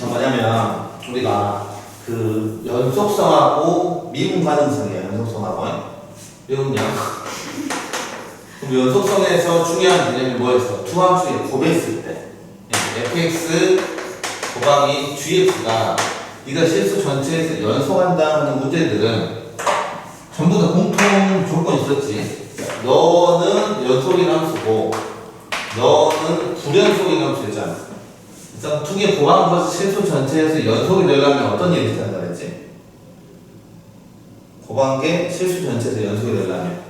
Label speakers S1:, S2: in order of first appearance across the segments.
S1: 자, 뭐냐면 우리가 그 연속성하고 미분 가능성이에요. 연속성하고. 이건요. 그럼 연속성에서 중요한 개념이 뭐였어? 두 함수의 곱했을 때 fx 곱하기 gx가 네가 실수 전체에서 연속한다 하는 문제들은 전부 다 공통 조건 있었지. 너는 연속인 함수고 너는 불연속인 함수였잖아. 개 곱한 것을 실수 전체에서 연속이 되려면 어떤 일이 거랬지? 곱한 게 실수 전체에서 연속이 되려면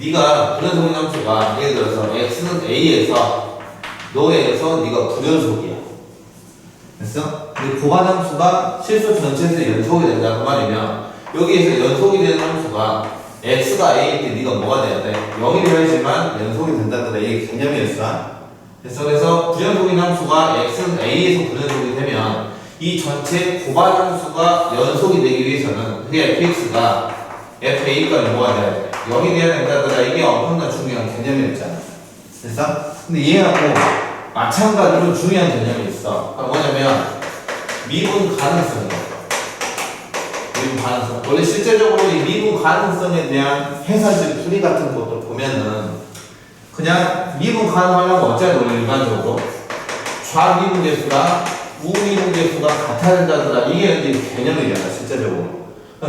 S1: 네가 불연속인 함수가 예를 들어서 x는 a에서 너에서 네가 불연속이야. 됐어? 근데 곱한 함수가 실수 전체에서 연속이 된다고 말이면 여기에서 연속이 되는 함수가 x가 a일 때 네가 뭐가 돼야 돼? 0이 되어야지만 연속이 된다는 이 개념이었어. 그래서 그래서 불연속인 함수가 x는 a에서 불연속이 되면 이 전체 곱한 함수가 연속이 되기 위해서는 그게 fx가 fa까지 뭐가 돼야 돼? 0이 돼야 된다더라 이게 엄청난 중요한 개념이었잖아. 됐어? 근데 얘하고 마찬가지로 중요한 개념이 있어. 뭐냐면 미분 가능성이야. 미분 가능성. 원래 실제적으로 이 미분 가능성에 대한 회사들 풀이 같은 것도 보면은 그냥 미분 가능하려면 어째야 원래 일반적으로 좌미분 개수랑 우미분 개수가 같아야 된다더라 이게 이제 개념이잖아 실제적으로.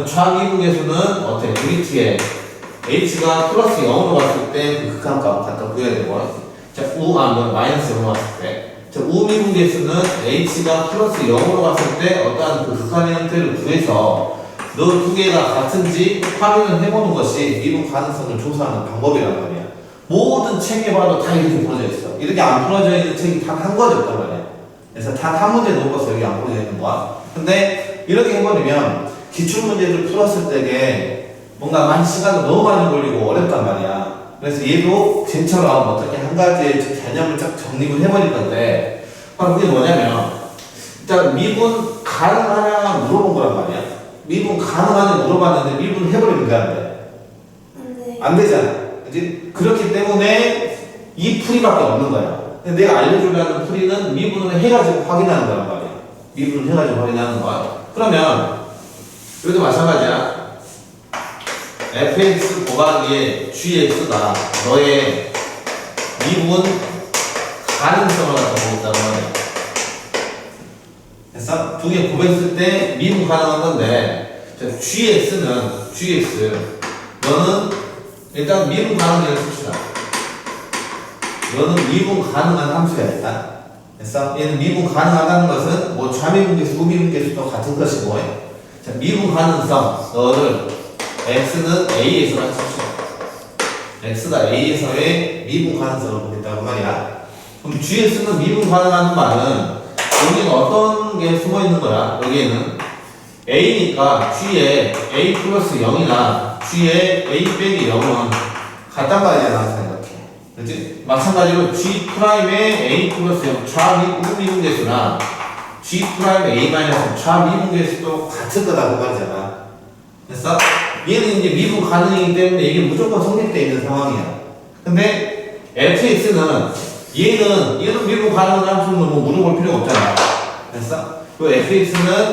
S1: 좌미분 개수는 어때? 유리티에 h가 플러스 0으로 갔을 때 그 극한값 갖다 구해야 되고 자, 우, 아, 뭐, 마이너스 0으로 갔을 때. 자, 우미분 개수는 h가 플러스 0으로 갔을 때 어떠한 그 극한의 형태를 구해서 너두 개가 같은지 확인을 해보는 것이 미분 가능성을 조사하는 방법이란 말이야. 모든 책에 봐도 다 이렇게 풀어져 있어. 이렇게 안 풀어져 있는 책이 단 한 권이 없단 말이야. 그래서 단 한 문제 놓고서 여기 안 풀어져 있는 거야. 근데 이렇게 해버리면 기출문제를 풀었을 때게 뭔가 많이 시간도 너무 많이 걸리고 어렵단 말이야. 그래서 얘도 쟤처럼 어떻게 한 가지의 개념을 쫙 정립을 해버릴 건데, 바로 그게 뭐냐면, 일단 미분 가능하냐 물어본 거란 말이야. 미분 가능하냐 물어봤는데 미분 해버리면 돼, 안 돼?
S2: 네.
S1: 안 되잖아. 그지? 그렇기 때문에 이 풀이밖에 없는 거야. 근데 내가 알려주려는 풀이는 미분을 해가지고 확인하는 거란 말이야. 미분을 해가지고 확인하는 거야. 그러면, 여기도 마찬가지야. fx 곱하기 gx가 너의 미분 가능성을 갖다 보겠다고 하네. 됐어? 두 개 곱했을 때 미분 가능한 건데, 자, gx는, gx, 너는 일단 미분 가능을 씁시다. 너는 미분 가능한 함수야, 일단. 됐어? 얘는 미분 가능하다는 것은 뭐 좌미분 계수, 우미분 계수도 같은 것이고, 자, 미분 가능성, 너를 x는 a에서만 씁시다. x가 a에서의 미분 가능성을 보겠다고 말이야. 그럼 gx는 미분 가능하는 말은 여기는 어떤 게 숨어 있는 거야? 여기에는 a니까 g에 a 플러스 0이나 g에 a 빼기 0은 같단 말이야, 나한테 생각해. 그렇지? 마찬가지로 g 프라임의 a 플러스 0 좌미분 개수나 g 프라임의 a 마이너스 좌미분 개수도 같을 거다고 말이잖아. 됐어? 얘는 이제 미분 가능이기 때문에 이게 무조건 성립되어 있는 상황이야. 근데 fx는 얘는 얘는 미분 가능한 함수는 뭐 물어볼 필요가 없잖아. 됐어? 그 fx는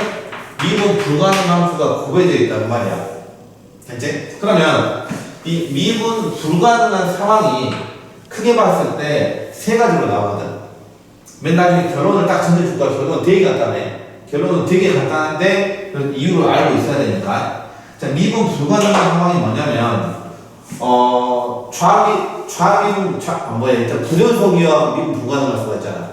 S1: 미분 불가능한 함수가 고배되어 있단 말이야. 됐지? 그러면 이 미분 불가능한 상황이 크게 봤을 때 세 가지로 나오거든. 맨날 이 결론을 딱 거야. 결론은 되게 간단해. 결론은 되게 간단한데 그 이유를 알고 있어야 되니까. 자, 미분 불가능한 상황이 뭐냐면 어 좌미 좌미분 좌 아, 뭐야 일단 불연속이와 미분 불가능할 수가 있잖아.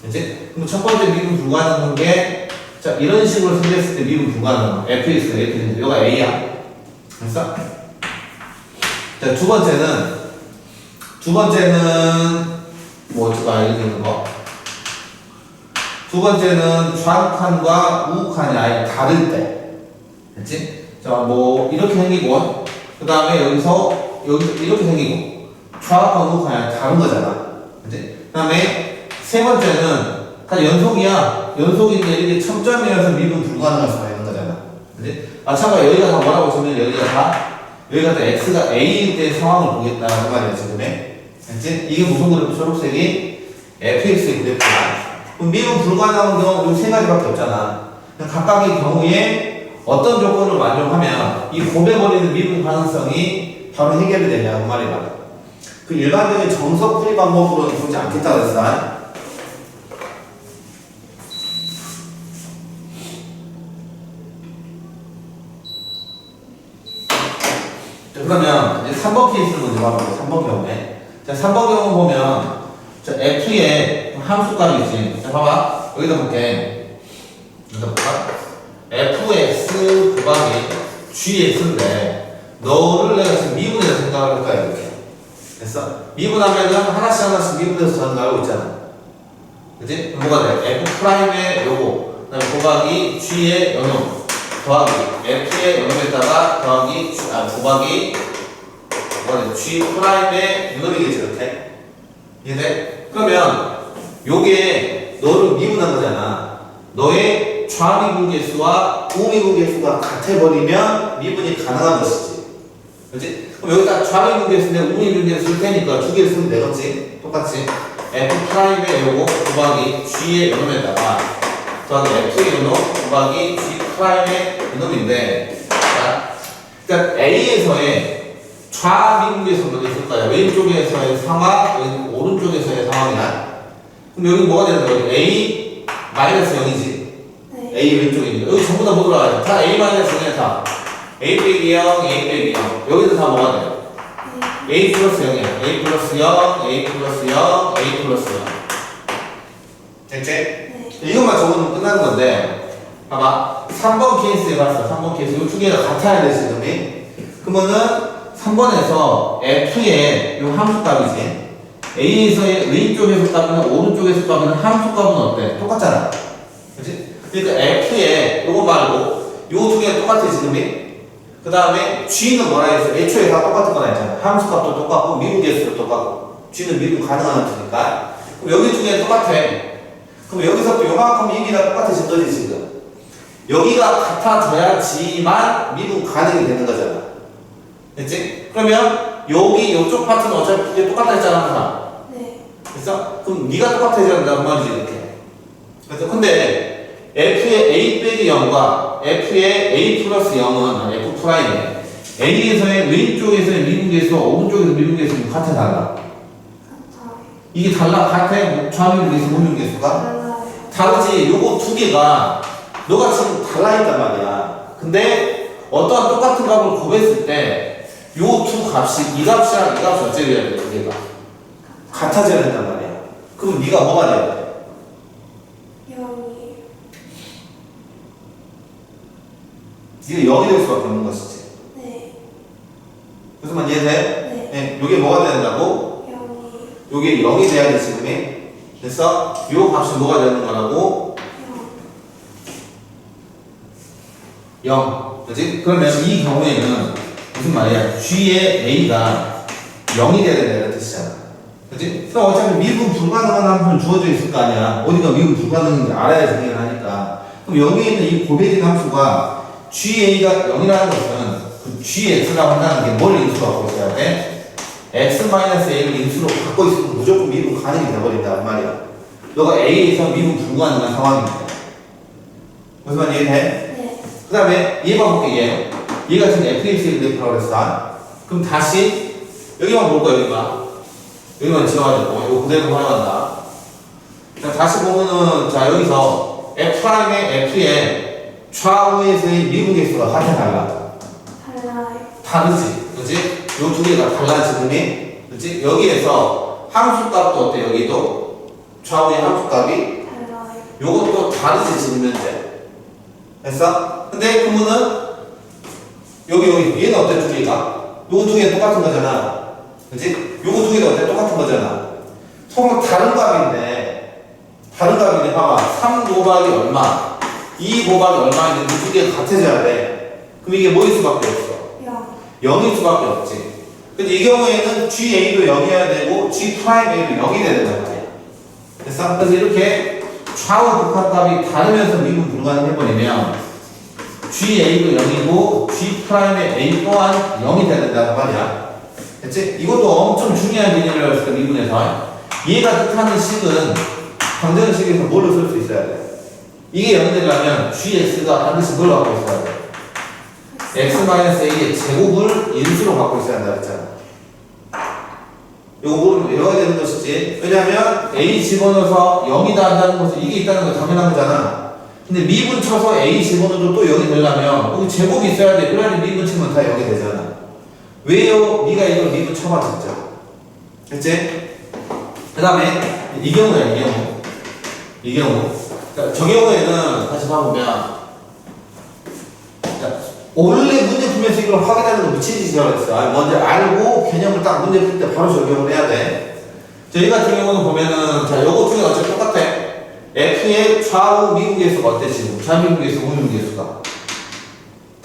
S1: 그렇지? 그럼 첫 번째 미분 불가능한 게 자, 이런 식으로 생겼을 때 미분 불가능. fx, fx, 여기가 a야. 됐어? 자, 두 번째는 두 번째는 뭐 이렇게 있는 거. 두 번째는 좌욱한과 우욱한이 아예 다를 때. 됐지? 자, 뭐 이렇게 생기고 그 다음에 여기서 여기 이렇게 생기고 좌욱한 우욱한이 아예 다른 거잖아. 그 다음에 세 번째는 다 연속이야. 연속인데 이렇게 첨점이어서 미분 거잖아. 그치? 마찬가지 여기가 다 뭐라고 쓰면 여기가 다 여기가 다 x가 a일 때 상황을 보겠다는 말이야 지금에. 됐지? 이게 무슨 그래프 초록색이 fx의 그래프야. 그럼 미분 불가능한 경우 이세 가지밖에 없잖아. 각각의 경우에 어떤 조건을 만족하면 이 곱해버리는 미분 가능성이 바로 해결이 되냐 그 말이야. 그 일반적인 정석 풀이 방법으로는 보지 않겠다 그랬어. 자, 그러면 이제 3번 케이스를 먼저 봐볼게요. 3번 경우에. 자, 3번 경우 보면 자, F의 함수값이지. 자, 봐봐. 여기다 볼게. 여기다 볼까? fx 곱하기 gx인데 너를 내가 지금 미분해서 생각을 할 거야 이렇게 됐어? 미분하면은 하나씩 하나씩 미분해서 전달하고 있잖아 그지? 뭐가 돼? f 프라임의 요거 그 다음에 곱하기 g의 연놈 더하기 f의 연놈에다가 더하기 아 곱하기 돼? g 프라임의 연놈이겠지 이렇게 이해돼? 그러면 요게 너를 미분한 거잖아 너의 좌미분 계수와 우미분 계수가 같아버리면 미분이 가능한 것이지. 그렇지? 그럼 여기다 좌미분 계수인데 우미분 계수를 테니까 두 개를 쓰면 되겠지? 똑같이. f 프라임의 요거 곱하기 g의 요놈에다가 더하기 f의 요놈 곱하기 g 프라임의 요놈인데 자, 일단 A에서의 좌미분계수 몇 있을 거야? 왼쪽에서의 상황, 왼- 오른쪽에서의 상황이야. 그럼 여기 뭐가 되는 거야? A 마이너스 0이지.
S2: 네.
S1: A 왼쪽입니다. 여기 전부 다 뭐 들어가요? 다 A 마이너스 0이야 다. A 빼기 0, A 빼기 0. 여기도 다 뭐가 돼요? A 플러스 0이야. A 플러스 0, A 플러스 0, A 플러스 0. 됐지?
S2: 네.
S1: 이것만 적으면 끝나는 건데, 봐봐. 3번 케이스에 봤어. 3번 케이스. 이 두 개가 같아야 돼, 지금이. 그러면은 3번에서 F의 이 함수값이지. A에서의 왼쪽에서 값이나 오른쪽에서 값이나 함수값은 어때? 똑같잖아. 그치? 그러니까 F에 요거 말고 요 두 개가 똑같아 지금이 그 다음에 G는 뭐라 했어? 애초에 다 똑같은 거나 했잖아 함수값도 똑같고 미분 개수도 똑같고 G는 미분 가능한 함수니까 그럼 여기 두 개는 똑같아 그럼 여기서부터 요만큼 이미 다 똑같아진 거지 지금 여기가 같아져야지만 미분 가능이 되는 거잖아 됐지? 그러면 여기 요쪽 파트는 어차피 똑같다 했잖아 항상
S2: 네.
S1: 됐어? 그럼 네가 똑같아져야 된단 말이지 이렇게 그래서 근데 F의 A 빼기 0과 F의 A 플러스 0은 F 프라임에 A에서의 왼쪽에서의 미분계수와 오른쪽에서 미분계수는 같아 달라. 이게 달라 같아 좌미분계수 우미분계수가. 다르지 요거 두 개가 너가 지금 달라 있단 말이야 근데 어떠한 똑같은 값을 곱했을 때 요 두 값이 이 값이랑 이 값이 어째 돼야 돼 두 개가 같아져야 된단 말이야 그럼 네가 뭐가 돼야 돼?
S2: 영이.
S1: 네가 0이 될 수밖에 없는 것이지
S2: 네.
S1: 무슨 이해돼?
S2: 네.
S1: 네, 요게 뭐가 돼야 된다고?
S2: 영이.
S1: 요게 0이 돼야 돼 지금이 그래서 요 값이 뭐가 되는 거라고? 0 그지? 그러면 이 경우에는 무슨 말이야? G의 A가 0이 돼야 된다는 뜻이잖아 그지? 그럼 어차피 미분 불가능한 함수는 주어져 있을 거 아니야 어디가 미분 불가능인지 알아야 정의를 하니까 그럼 여기에 있는 이 고백인 함수가 GA가 0이라는 것은 그 GX라고 한다는 게 뭘 인수로 갖고 있어야 돼? X-A를 인수로 갖고 있으면 무조건 미분 가능이 돼버린단 말이야 너가 A에서 미분 불가능한 상황입니다 무슨 말인지 이해돼?
S2: 네.
S1: 그 다음에 얘 봐볼게 얘 얘가 지금 fx의 그래프라고 그랬어 그럼 다시 여기만 볼 거야 여기만 여기만 지워가지고 이거 그대로 활용한다 자 다시 보면은 자 여기서 f'의 f의 좌우에서의 미분 개수가 같아 달라
S2: 달라요.
S1: 다르지 그지? 요 두 개가 달라 지금이 그지? 여기에서 함수 값도 어때 여기도 좌우의 함수 값이
S2: 달라요.
S1: 요것도 다르지 지금 현재 됐어? 근데 그러면은 여기 여기 얘는 어때 두 개가? 요거 두개 똑같은 거잖아 그치? 요거 두 개도 어때 똑같은 거잖아 서로 다른 값인데 다른 값인데 봐봐 3 곱하기 얼마 2 곱하기 얼마인데 이두 개가 같아져야 돼 그럼 이게 뭐일 수밖에 없어
S2: 영.
S1: 0일 수밖에 없지 근데 이 경우에는 GA도 0이어야 되고 G 프라임 A도 0이 돼야 된단 말이야 됐어? 그래서 이렇게 좌우 극합값이 다르면서 미분 불가능해버리면 GA도 0이고 G 프라임의 A 또한 0이 돼야 된다는 말이야 됐지? 이것도 엄청 중요한 개념이라고 했을 때 미분에서 얘가 뜻하는 식은 방정식에서 뭘로 쓸 수 있어야 돼? 이게 0이 되려면 gx가 반드시 뭘 갖고 있어야 돼? x-a의 제곱을 인수로 갖고 있어야 한다 그랬잖아. 이거 모르면 외워야 되는 것이지. 왜냐면 a 집어넣어서 0이다 한다는 것은 이게 있다는 거 당연한 거잖아. 근데 미분 쳐서 a 집어넣어도 또 0이 되려면 여기 제곱이 있어야 돼. 그래야 미분 치면 다 0이 되잖아. 왜요? 네가 이걸 미분 쳐봐 진짜. 됐지? 그 다음에 이 경우야 이 경우. 이 경우. 자, 저 경우에는 다시 봐보면 자, 원래 문제 풀면서 이걸 확인하는 거 미친 짓이라고 했어. 아, 먼저 알고 개념을 딱 문제 풀 때 바로 적용을 해야 돼. 저희 같은 경우는 보면은, 자, 요거 중에 어차피 똑같아. F의 좌우 미분계수가 어때, 지금? 좌미분계수, 우미분계수가.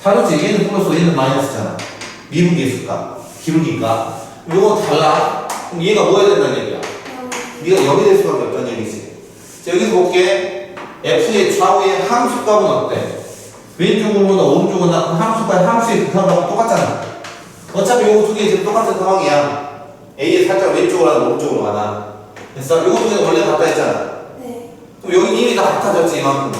S1: 다르지? 얘는 플러스, 얘는 마이너스잖아. 미분계수가. 기울기가. 요거 달라. 그럼 얘가 뭐 해야 된다는 얘기야? 네가 여기 될 수밖에 없다는 얘기지. 자, 여기서 볼게. F의 좌우의 함수값은 어때? 왼쪽으로 나 오른쪽으로나 그 함수가 함수의 극한하고 똑같잖아. 어차피 요거 두개 지금 똑같은 상황이야. A에 살짝 왼쪽으로 하나 오른쪽으로 가나. 됐어? 요거 두 개는 원래 같다 했잖아.
S2: 네.
S1: 그럼 여기 이미 다 같아졌지 이만큼.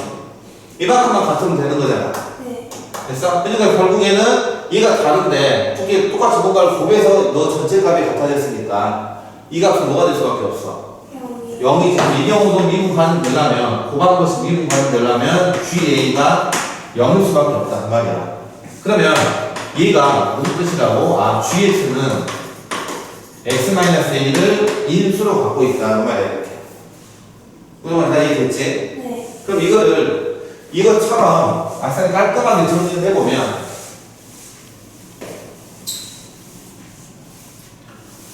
S1: 이만큼만 같으면 되는 거잖아.
S2: 네.
S1: 됐어? 그러니까 결국에는 얘가 다른데 두 개 똑같이 뭔가를 곱해서 너 전체 값이 같아졌으니까 이 값은 뭐가 될 수밖에 없어.
S2: 0이
S1: 0이 지금 이 경우도 미분 가능 되려면 것이 미분 가능 되려면 GA가 0일 수밖에 없다 그 말이야 그러면 얘가 무슨 뜻이라고? 아 GX는 X-A를 인수로 갖고 있다 그 말이야 이렇게 그러면 다 이해됐지?
S2: 네.
S1: 그럼 이거를 이것처럼 아싸리 깔끔하게 정리를 해보면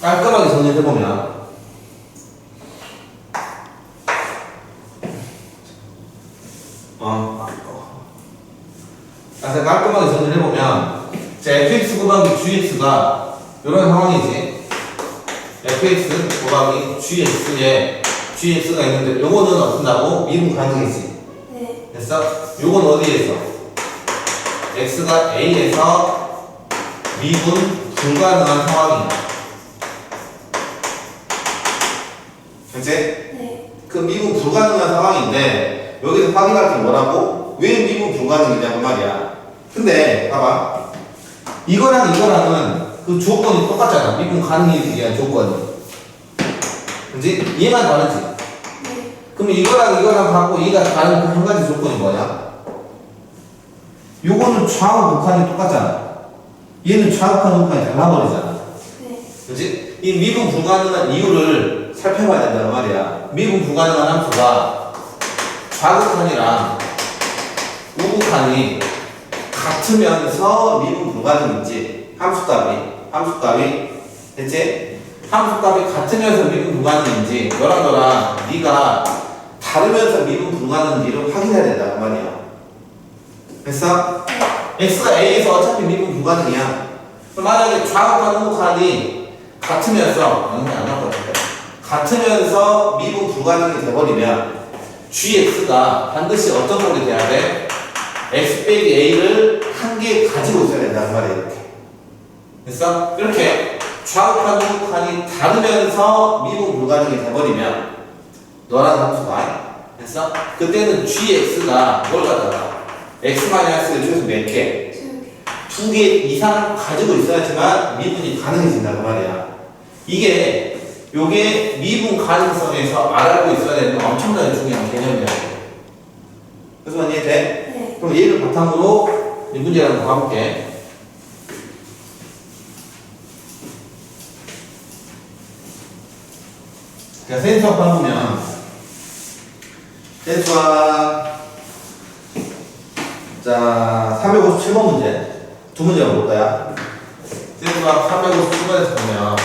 S1: 깔끔하게 정리를 해보면 어, 아싸리 깔끔하게 정리를 해보면 자, fx 곱하기 gx가 이런 상황이지 fx 곱하기 gx에 gx가 있는데 요거는 어떤다고? 미분 가능이지
S2: 네.
S1: 됐어? 요건 어디에서? x가 a에서 미분 불가능한 상황이야. 그치?
S2: 네.
S1: 그 미분 불가능한 상황인데 여기서 확인할 게 뭐라고? 왜 미분 불가능이냐고 말이야. 근데 봐봐. 이거랑 이거랑은 그 조건이 똑같잖아. 미분 가능이 위한 조건이. 그지? 얘만 다르지?
S2: 네.
S1: 그럼 이거랑 이거랑 갖고 얘가 다른 그한 가지 조건이 뭐냐? 요거는 좌우 극한이 똑같잖아. 얘는 좌우칸 극한이 달라버리잖아.
S2: 네.
S1: 그지? 이 미분 불가능한 이유를 살펴봐야 된단 말이야. 미분 불가능한 함수가 좌극한이랑 우극한이 같으면서 미분 불가능인지 함수 값이 함수 값이 됐지? 함수 값이 같으면서 미분 불가능인지 너랑 너랑 네가 다르면서 미분 불가능인지를 확인해야 된다 그 말이야. 됐어? x가 a에서 어차피 미분 불가능이야. 만약에 좌극한 우극한이 같으면서 영이 안 나올 것 같아. 같으면서 미분 불가능이 돼버리면 gx가 반드시 어떤 꼴이 돼야 돼? X 빼기 a를 한 개 가지고 있어야 된다는 말이야 이렇게. 됐어? 이렇게 좌우칸 우극한이 다르면서 미분 불가능이 돼버리면 너랑 함수가 됐어? 그때는 gx가 뭘 갖다가 x-를 최소 몇 개? 두 개 이상 가지고 있어야지만 미분이 가능해진다고 그 말이야. 이게 요게 미분 가능성에서 알고 있어야 되는 엄청나게 중요한 개념이야. 그래서 이해 돼?
S2: 네.
S1: 그럼 얘를 바탕으로 이 문제를 한번 가볼게. 자, 센터 봐보면 센터가 자, 357번 문제. 두 문제가 볼까요? 센터가 357번에서 보면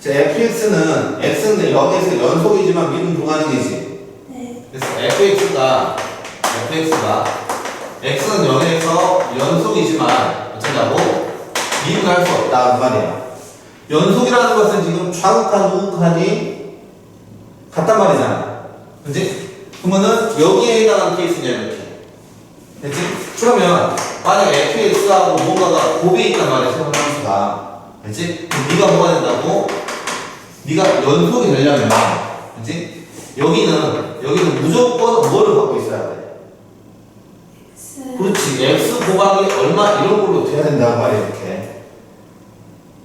S1: 자, fx는 x는 0에서 연속이지만 미분 불가능이지.
S2: 네.
S1: 그래서 fx가 fx가 x는 0에서 연속이지만 어쩌냐고 미분할 수 없다 그 말이야. 연속이라는 것은 지금 좌극한 우극한이 같단 말이잖아. 그지? 그러면은 여기에 해당하는 케이스냐 이렇게. 됐지? 그러면 만약 fx하고 뭔가가 곱에 있단 말이야 세번 함수가. 됐지? 그럼 네가 뭐가 된다고? 네가 연속이 되려면, 그지? 여기는 여기는 무조건 뭐를 갖고 있어야 돼? 그렇지. x 곱하기 얼마 이런 걸로 돼야 된다고 말이야 이렇게.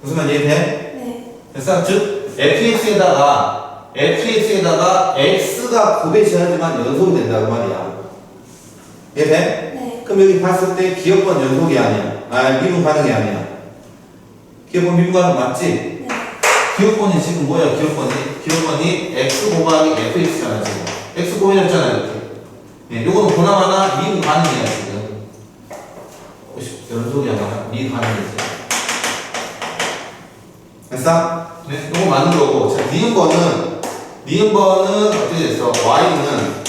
S1: 무슨 말 이해돼?
S2: 네.
S1: 그래서 즉 fx에다가 fx에다가 x가 곱해져야지만 연속이 된다고 말이야. 이해돼?
S2: 네.
S1: 그럼 여기 봤을 때 기억번 연속이 아니야. 아 미분 가능이 아니야. 기억번 미분 가능 맞지?
S2: 네.
S1: 기억번이 지금 뭐야 기억번이? 기억번이 x 곱하기 fx잖아 지금. x 곱해졌잖아 이렇게. 예, 요거는 보나마나 미분 가능이야 지금. 연속이 아니라 미분 가능이지. 됐어? 네, 요거 맞는 거고. 자, 니은 번은 니은 번은 어떻게 됐어? y는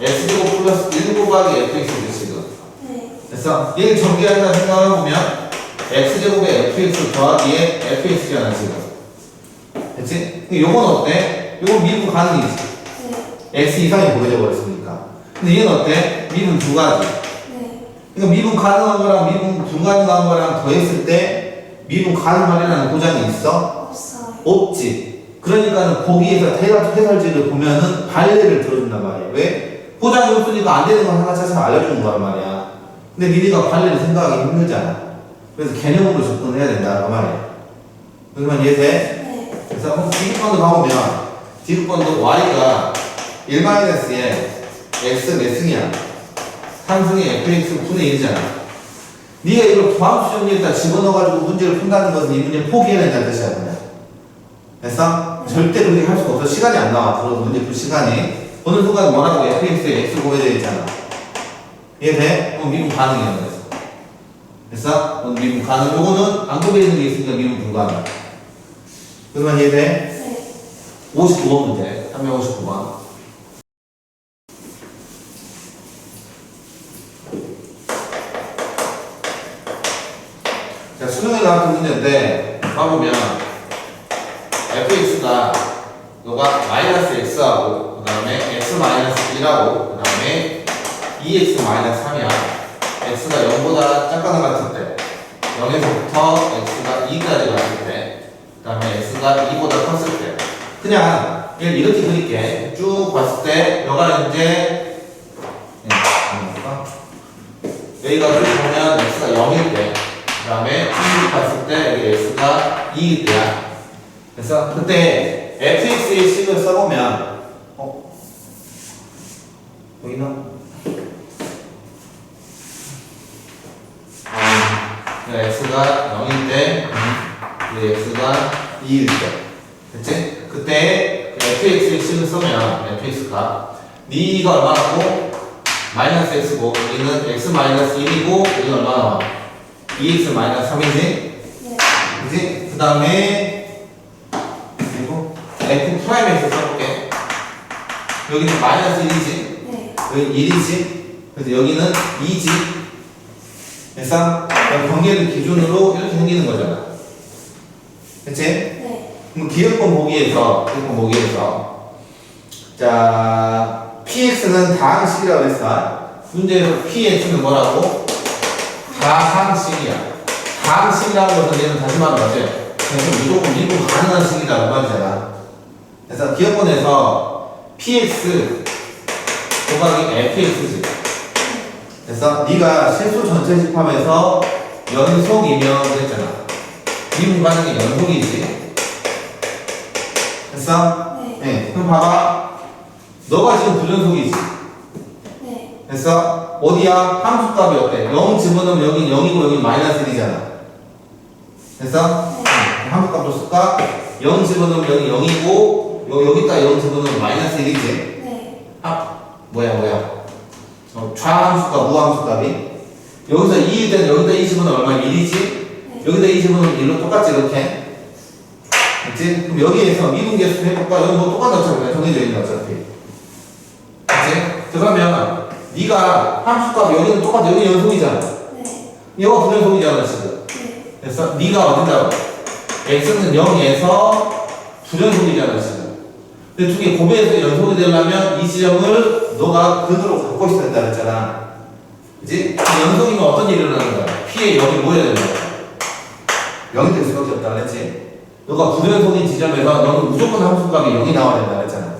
S1: x제곱 플러스 1 곱하기 fx지 지금.
S2: 네.
S1: 됐어? 얘를 전개한다 생각해보면 x제곱에 fx 더하기에 fx잖아 지금. 됐지? 근데 요건 어때? 요건 미분 가능이지.
S2: 네.
S1: x 이상이 보여져 버렸으니까. 근데 얘는 어때? 미분 두 가지.
S2: 네.
S1: 그러니까 미분 가능한 거랑 미분 불가능한 거랑 더했을 때 미분 가능하리라는 보장이 있어?
S2: 없어요.
S1: 없지. 그러니까는 거기에서 해설, 해설지를 보면은 발레를 들어준단 말이야. 왜? 보장이 없으니까 안 되는 거 하나 차차 알려주는 거란 말이야. 근데 니네가 발레를 생각하기 힘들잖아. 그래서 개념으로 접근해야 된다고 말이야. 그러면 이해돼?
S2: 네.
S1: 그래서 한번 디귿번도 가보면 디귿번도 y가 1-에 x 몇 승이야? 3승의 fx 분의 1이잖아. 네가 이걸 도함수 정리에다 집어넣어가지고 문제를 푼다는 것은 이 문제 포기해야 된다는 뜻이야. 그냥. 됐어? 절대 그렇게 할 수가 없어. 시간이 안 나와. 그런 문제 풀 시간이. 어느 순간 뭐라고 fx에 x 곱해져 있잖아. 이해 돼? 그럼 미분 가능이야. 그래서. 됐어? 그럼 미분 가능. 요거는 안 곱해 있는 게 있으니까 미분 불가능. 그러면 이해돼?
S2: 네.
S1: 59번 문제. 359번. 자, 수능에 나왔던 문제인데, 봐보면, fx가, 너가 마이너스 x하고, 그 다음에 x 마이너스 1하고, 그 다음에 2x 마이너스 3이야. x가 0보다 작거나 같을 때, 0에서부터 x가 2까지 갔을 때, 그 다음에 x가 2보다 컸을 때, 그냥 얘를 이렇게 그릴게. 쭉 봤을 때, 너가 이제, 예, 한번 볼까? 여기가 쭉 보면 x가 0일 때, 그 다음에 쭉 봤을 때, 여기 x가 2일 때야. 그때 fx의 식을 써보면, 어? 보이나? 아, x가 0일 때, 그 x가 2일 때. 됐지? 그때 그 fx의 식을 쓰면 fx가 니가 얼마나고 마이너스 x고 여기는 x 마이너스 1이고 여기는 얼마 나 와? 2x 마이너스 3이지?
S2: 네.
S1: 그지? 그 다음에 프라임에서 써볼게 여기는 마이너스 1이지?
S2: 네.
S1: 여기 1이지? 그래서 여기는 2지? 됐어? 그럼 관계를 기준으로 이렇게 생기는 거잖아 그치?
S2: 네.
S1: 그럼 기억번 보기에서 기억번 보기에서 자 px는 다항식이라고 했어 문제에서 px는 뭐라고? 다항식이야 다항식이라는 것은 얘는 다시 말하면 그래서 무조건 미분 가능한 식이라고 말이잖아 그래서 기억번에서 px 곱하기 fx지 그래서 네가 실수 전체 집합에서 연속이면 그랬잖아 미분 가능이 연속이지 됐어?
S2: 네.
S1: 네. 그럼 봐봐. 너가 지금 불연속이지.
S2: 네.
S1: 됐어? 어디야? 함수값이 어때? 0 집어넣으면 여기 0이고 여기 마이너스 1이잖아. 됐어? 응. 함수값도 쓸까? 0 집어넣으면 여기 0이고 여, 여기다 0 집어넣으면 마이너스 1이지.
S2: 네.
S1: 아, 뭐야 뭐야. 어, 좌함수값, 우함수값이 여기서 2일 때는 여기다 2 집어넣으면 얼마? 1이지?
S2: 네.
S1: 여기다 2 집어넣으면 1로 똑같지 이렇게. 됐지? 그럼 여기에서 미분 계수 해볼까? 여기 뭐 똑같아 어차피 정해져 있는 어차피. 됐지? 그러면 네가 함수값 여기는 똑같아 여기 연속이잖아.
S2: 네.
S1: 얘가 불연속이잖아 지금.
S2: 네.
S1: 그래서 네가 어딘다고? x는 0에서 불연속이잖아 지금. 근데 두개 곱해서 연속이 되려면 이 지점을 너가 근으로 갖고 있어야 된다 그랬잖아. 그지? 연속이면 어떤 일이 일어나는 거야? p의 0이 뭐 해야 되는 거야? 0이 될 수밖에 없다 그랬지? 너가 불연속인 지점에서 너는 무조건 함수값이 0이 나와야 된다 그랬잖아.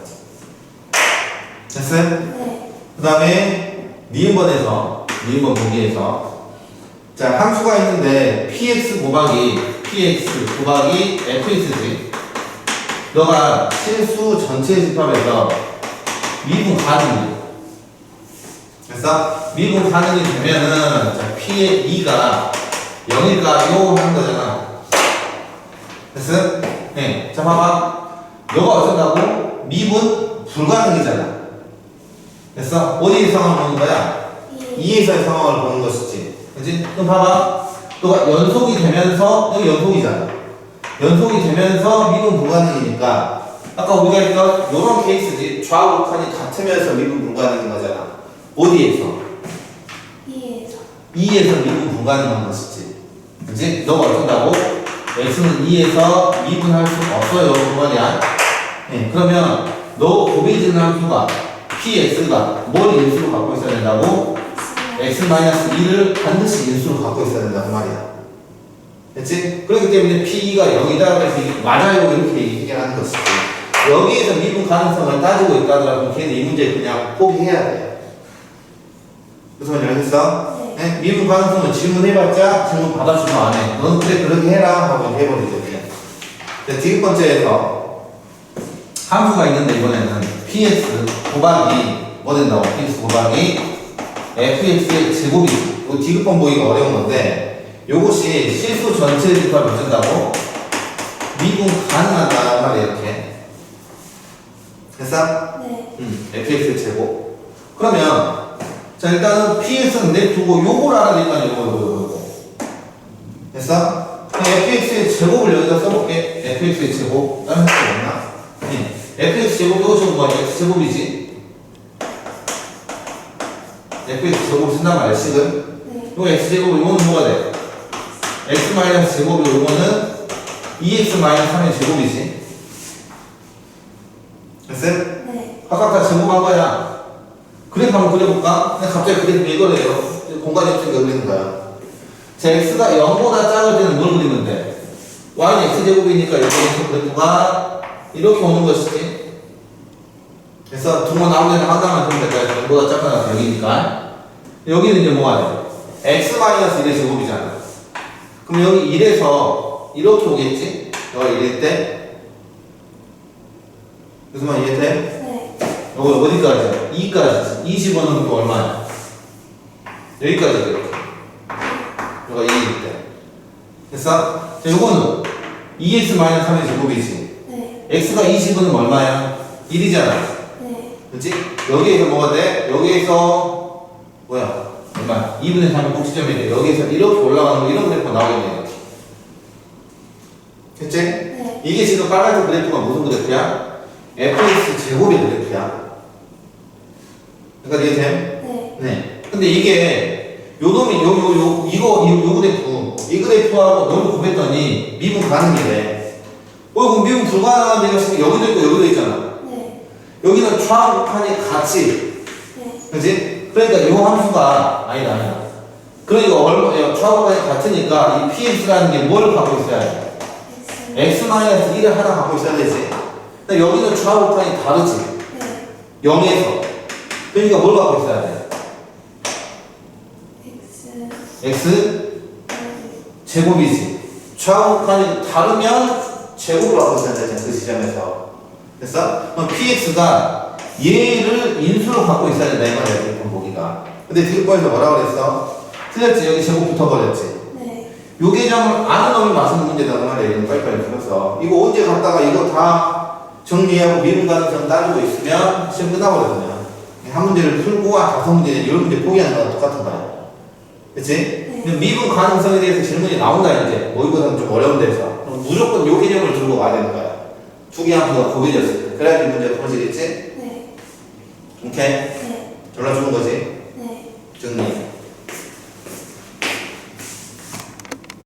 S1: 됐어요?
S2: 네.
S1: 그 다음에 니은번에서 니은번 보기에서 자 함수가 있는데 px 곱하기 px 곱하기 fx지 너가 실수 전체 집합에서 미분 가능이 그래서 미분 가능이 되면은 자 p의 2가 0일까요 하는 거잖아 됐어? 네. 자 봐봐 너가 어쩐다고? 미분 불가능이잖아 됐어? 어디의 상황을 보는 거야?
S2: 이.
S1: 2에서의 상황을 보는 것이지. 그지? 그럼 봐봐. 너가 연속이 되면서, 여기 연속이잖아. 연속이 되면서 미분 불가능이니까, 아까 우리가 했던 요런 케이스지. 좌우 칸이 같으면서 미분 불가능인 거잖아. 어디에서?
S2: 이에서.
S1: 2에서 미분 불가능한 것이지. 그지? 너가 어쩐다고? x는 2에서 미분할 수 없어요. 그 말이야. 네, 그러면 너 곱해지는 함수가 px가 뭘 인수로 갖고 있어야 된다고? x-2를 반드시 인수로 갖고 있어야 된단 말이야. 됐지? 그렇기 때문에 P가 0이다 그래서 맞아요 이렇게 얘기하는 것이지. 여기에서 미분 가능성을 따지고 있다 그러면 걔는 이 문제 그냥 포기해야 돼. 무슨 말인지 알겠어?
S2: 네.
S1: 네? 미분 가능성은 질문해봤자 질문 받아주면 안 해. 넌 그래 그렇게 해라 하고 해버리죠 그냥. 자, 지금 번째에서 함수가 있는데 이번에는 px 곱하기 뭐 된다고? px 곱하기 fx의 제곱이 이거 디귿번 보기가 어려운 건데 요것이 실수 전체 집합을 어쩐다고? 미분 가능하다 말이야 이렇게 됐어?
S2: 네.
S1: 음, fx의 제곱 그러면 자 일단은 px는 내두고 요걸 알아야 되니까 요거 요거 요거 됐어? fx의 제곱을 여기다 써볼게 fx의 제곱 다른 할수 없나? 네. fx 제곱 이거 저거 뭐야 x 제곱이지 fx 제곱 쓴단 말이야 식은
S2: 네.
S1: 이거 x제곱 이거는 뭐가 돼? X 마이너스 제곱이고 이거는 2x 마이너스 3의 제곱이지 됐어요?
S2: 네.
S1: 각각 다 제곱한 거야 그래프 한번 그려볼까? 근데 갑자기 그래프 이거래요 공간이 없으니까 그리는 거야 자 x가 0보다 작을 때는 뭘 그리면 돼? y는 x제곱이니까 여기서 그래프가 이렇게 오는 것이지 그래서 두 번 나오는 데는 하나만 그리면 될까요? 0보다 작거나 여기니까 여기는 이제 뭐가 돼? x 마이너스 1의 제곱이잖아. 그럼 여기 1에서 이렇게 오겠지? 여기 1일 때? 무슨 말 이해 돼?
S2: 네.
S1: 여기 어디까지야? 2까지. 20원은 또 얼마야? 여기까지 이렇게. 여기가 2일 때. 됐어? 자, 요거는 2x 마이너스 3의 제곱이지.
S2: 네.
S1: x가 20원은 얼마야? 1이잖아.
S2: 네.
S1: 그렇지? 여기에서 뭐가 돼? 여기에서 뭐야? 얼마? 2분의 3의 꼭지점이 돼. 여기에서 이렇게 올라가는 거 이런 그래프가 나오겠네. 이렇게. 됐지?
S2: 네.
S1: 이게 지금 빨간색 그래프가 무슨 그래프야? fx 제곱의 그래프야. 그러니까 이게 됨?
S2: 네.
S1: 네. 근데 이게 요 놈이 요 요 요 이거 이, 요 그래프 이 그래프하고 너무 곱했더니 미분 가능이래. 어 그럼 미분 불가능한 데가 지금 여기도 있고 여기도 있잖아.
S2: 네.
S1: 여기는 좌우 칸이 같이
S2: 네.
S1: 그지? 그러니까 이 함수가 아니다 아니다. 그러니까 얼마 야, 좌우간이 같으니까 이 px라는 게 뭘 갖고 있어야 돼?
S2: X.
S1: x-1을 하나 갖고 있어야 되지. 근데 여기는 좌우간이 다르지.
S2: 네.
S1: 0에서. 그러니까 뭘 갖고 있어야 돼?
S2: X.
S1: x
S2: 네.
S1: 제곱이지. 좌우간이 다르면 제곱을 갖고 있어야 되지. 그 지점에서. 됐어? 그럼 px가 얘를 인수로 갖고 있어야 된다 이 말이야. 이 보기가. 근데 뒷번에서 뭐라 그랬어? 틀렸지. 여기 제곱 붙어버렸지.
S2: 네.
S1: 요 계정을 아는 놈이 맞은 문제다 그 말이야 이거 빨리빨리 풀어서 이거 언제 갔다가 이거 다 정리하고 미분 가능성 따지고 있으면 시험 끝나버렸거든 한 문제를 풀고 한 다섯 문제 이런 문제 포기하는 거랑 똑같은 거야 그치? 근데 미분 가능성에 대해서 질문이 나온다 이제 모의고사는 좀 어려운 데서 그럼 무조건 요 개념을 들고 가야 되는 거야 두개 함수가 고해졌을 때 그래야지 문제가 풀어지겠지? 오케이?
S2: 네.
S1: 졸라 좋은 거지? 네. 좋네.